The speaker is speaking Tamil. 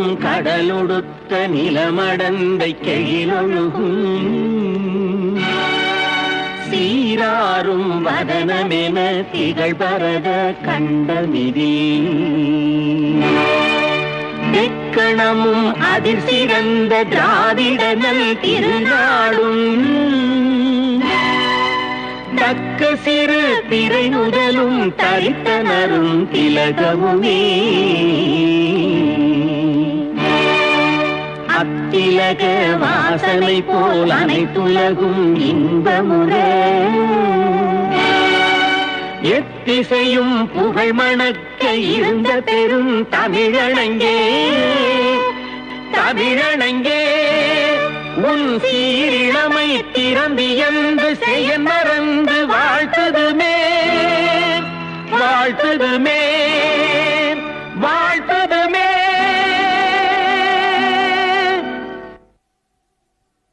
கடலொடுத்த நிலமடந்தை கெழிலொழுகும் சீராரும் வதனமென திகழ் பரத கண்டமிதி. திக்கணமும் அதிர் சிறந்த திராவிடனல் திருநாடும். தக்க சிறு திரை முதலும் தரித்தனரும் திலகமுமே. திலக வாசனை போல் அனைத்துலகும் இன்பமுற. எத்திசையும் புகழ் மணக்க இருந்த பெரும் தமிழனங்கே. தமிழனங்கே உன் சீரிழமை திறந்து என்று செய்ய மறந்து வாழ்த்ததுமே. வாழ்த்ததுமே.